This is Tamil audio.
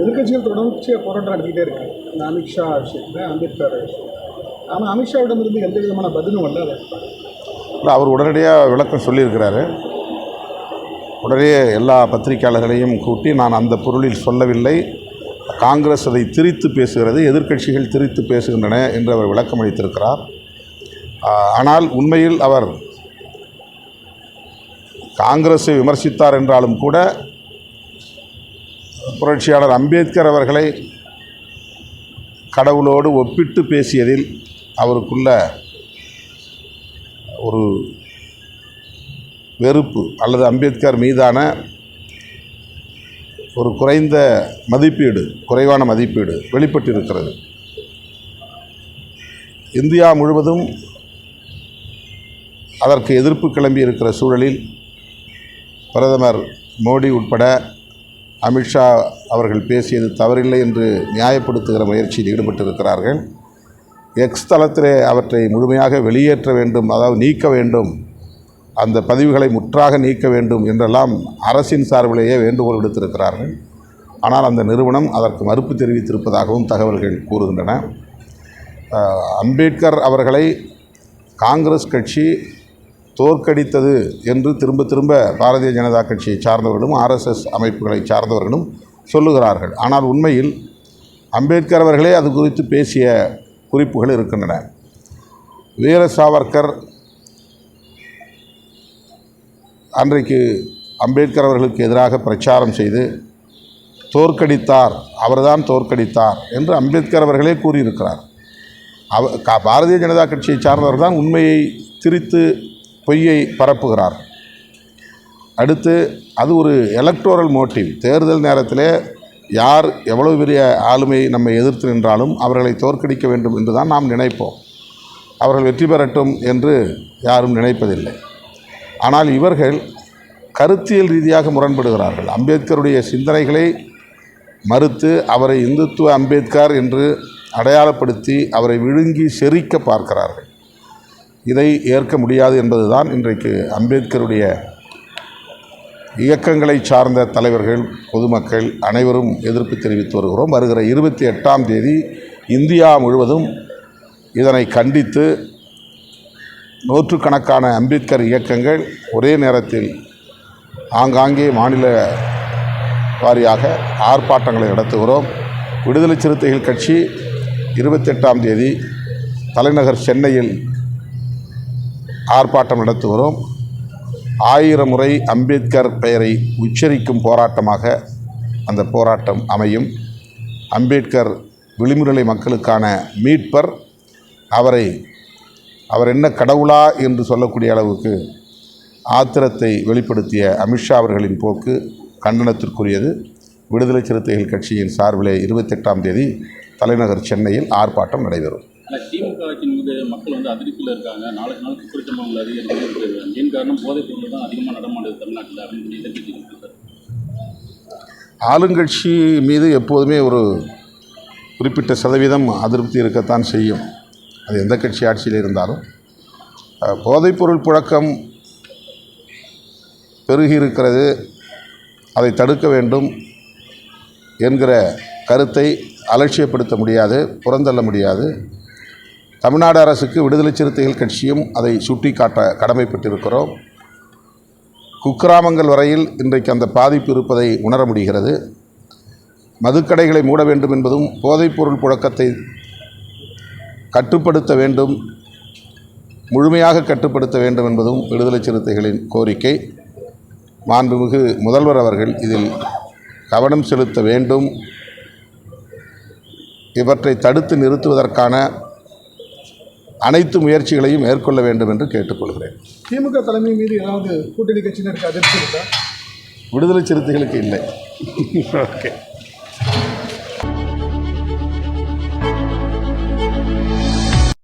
எதிர்கட்சிகள் தொடர்ச்சியாக போராட்டம் நடத்திக்கிட்டே இருக்கு. இந்த அமித்ஷா விஷயத்தில் அம்பேத்கர் விஷயம் ஆனால் அமித்ஷாவிடமிருந்து எந்த விதமான பதிலும் வரல அதை இல்லை அவர் உடனடியாக விளக்கம் சொல்லியிருக்கிறாரு. உடனே எல்லா பத்திரிகையாளர்களையும் கூட்டி நான் அந்த பொருளில் சொல்லவில்லை. காங்கிரஸ் அதை திரித்து பேசுகிறது எதிர்க்கட்சிகள் திரித்து பேசுகின்றன என்று அவர் விளக்கம் அளித்திருக்கிறார். ஆனால் உண்மையில் அவர் காங்கிரஸை விமர்சித்தார் என்றாலும் கூட புரட்சியாளர் அம்பேத்கர் அவர்களை கடவுளோடு ஒப்பிட்டு பேசியதில் அவருக்குள்ள ஒரு வெறுப்பு அல்லது அம்பேத்கர் மீதான ஒரு குறைந்த மதிப்பீடு குறைவான மதிப்பீடு வெளிப்பட்டிருக்கிறது. இந்தியா முழுவதும் அதற்கு எதிர்ப்பு கிளம்பி இருக்கிற சூழலில் பிரதமர் மோடி உட்பட அமித்ஷா அவர்கள் பேசியது தவறில்லை என்று நியாயப்படுத்துகிற முயற்சியில் ஈடுபட்டிருக்கிறார்கள். எக்ஸ் தளத்திலே அவற்றை முழுமையாக வெளியேற்ற வேண்டும் அதாவது நீக்க வேண்டும் அந்த பதிவுகளை முற்றாக நீக்க வேண்டும் என்றெல்லாம் அரசின் சார்பிலேயே வேண்டுகோள் விடுத்திருக்கிறார்கள். ஆனால் அந்த நிறுவனம் அதற்கு மறுப்பு தெரிவித்திருப்பதாகவும் தகவல்கள் கூறுகின்றன. அம்பேத்கர் அவர்களை காங்கிரஸ் கட்சி தோற்கடித்தது என்று திரும்ப திரும்ப பாரதிய ஜனதா கட்சியை சார்ந்தவர்களும் ஆர்எஸ்எஸ் அமைப்புகளை சார்ந்தவர்களும் சொல்லுகிறார்கள். ஆனால் உண்மையில் அம்பேத்கர் அவர்களே அது குறித்து பேசிய குறிப்புகள் இருக்கின்றன. வீர சாவர்கர் அன்றைக்கு அம்பேத்கர் அவர்களுக்கு எதிராக பிரச்சாரம் செய்து தோற்கடித்தார் அவர்தான் தோற்கடித்தார் என்று அம்பேத்கர் அவர்களே கூறியிருக்கிறார். அவ கா- பாரதிய ஜனதா கட்சியை சார்ந்தவர் தான் உண்மையை திரித்து பொய்யை பரப்புகிறார். அடுத்து அது ஒரு எலக்டோரல் மோட்டிவ் தேர்தல் நேரத்தில் யார் எவ்வளவு பெரிய ஆளுமை நம்மை எதிர்த்து நின்றாலும் அவர்களை தோற்கடிக்க வேண்டும் என்று தான் நாம் நினைப்போம். அவர்கள் வெற்றி பெறட்டும் என்று யாரும் நினைப்பதில்லை. ஆனால் இவர்கள் கருத்தியல் ரீதியாக முரண்படுகிறார்கள். அம்பேத்கருடைய சிந்தனைகளை மறுத்து அவரை இந்துத்துவ அம்பேத்கர் என்று அடையாளப்படுத்தி அவரை விழுங்கி செரிக்க பார்க்கிறார்கள். இதை ஏற்க முடியாது என்பதுதான் இன்றைக்கு அம்பேத்கருடைய இயக்கங்களை சார்ந்த தலைவர்கள் பொதுமக்கள் அனைவரும் எதிர்ப்பு தெரிவித்து வருகிறோம். வருகிற இருபத்தி எட்டாம் தேதி இந்தியா முழுவதும் இதனை கண்டித்து நூற்றுக்கணக்கான அம்பேத்கர் இயக்கங்கள் ஒரே நேரத்தில் ஆங்காங்கே மாநில வாரியாக ஆர்ப்பாட்டங்களை நடத்துகிறோம். விடுதலை சிறுத்தைகள் கட்சி இருபத்தெட்டாம் தேதி தலைநகர் சென்னையில் ஆர்ப்பாட்டம் நடத்துகிறோம். ஆயிரம் முறை அம்பேத்கர் பெயரை உச்சரிக்கும் போராட்டமாக அந்த போராட்டம் அமையும். அம்பேத்கர் விளிம்புநிலை மக்களுக்கான மீட்பர் அவரை அவர் என்ன கடவுளா என்று சொல்லக்கூடிய அளவுக்கு ஆத்திரத்தை வெளிப்படுத்திய அமித்ஷா அவர்களின் போக்கு கண்டனத்திற்குரியது. விடுதலை சிறுத்தைகள் கட்சியின் சார்பிலே இருபத்தெட்டாம் தேதி தலைநகர் சென்னையில் ஆர்ப்பாட்டம் நடைபெறும். ஆனால் திமுக ஆட்சியின் மீது மக்கள் வந்து அதிருப்தியில் இருக்காங்க. நாளுக்கு நாள் குற்றச்சம்பவங்கள் அதிகரிக்கிறது மெயின் காரணம்? போதைப் பொருள் தான் அதிகமாக நடமாடுது தமிழ்நாட்டில் அப்படின்னு சொல்லி எதிர்த்து இருக்காரு ஆளுங்கட்சி மீது எப்போதுமே ஒரு குறிப்பிட்ட சதவீதம் அதிருப்தி இருக்கத்தான் செய்யும். அது எந்த கட்சி ஆட்சியில் இருந்தாலும். போதைப்பொருள் புழக்கம் பெருகியிருக்கிறது அதை தடுக்க வேண்டும் என்கிற கருத்தை அலட்சியப்படுத்த முடியாது புறந்தள்ள முடியாது. தமிழ்நாடு அரசுக்கு விடுதலை சிறுத்தைகள் கட்சியும் அதை சுட்டிக்காட்ட கடமைப்பட்டிருக்கிறோம். குக்கிராமங்கள் வரையில் இன்றைக்கு அந்த பாதிப்பு இருப்பதை உணர முடிகிறது. மதுக்கடைகளை மூட வேண்டும் என்பதும் போதைப்பொருள் புழக்கத்தை கட்டுப்படுத்த வேண்டும் முழுமையாக கட்டுப்படுத்த வேண்டும் என்பதும் விடுதலை சிறுத்தைகளின் கோரிக்கை. மாண்புமிகு முதல்வர் அவர்கள் இதில் கவனம் செலுத்த வேண்டும். இவற்றை தடுத்து நிறுத்துவதற்கான அனைத்து முயற்சிகளையும் மேற்கொள்ள வேண்டும் என்று கேட்டுக்கொள்கிறேன். திமுக தலைமை மீது ஏதாவது கூட்டணி கட்சியினருக்கு அதிர்ச்சி இருக்கா? விடுதலை சிறுத்தைகளுக்கு இல்லை. ஓகே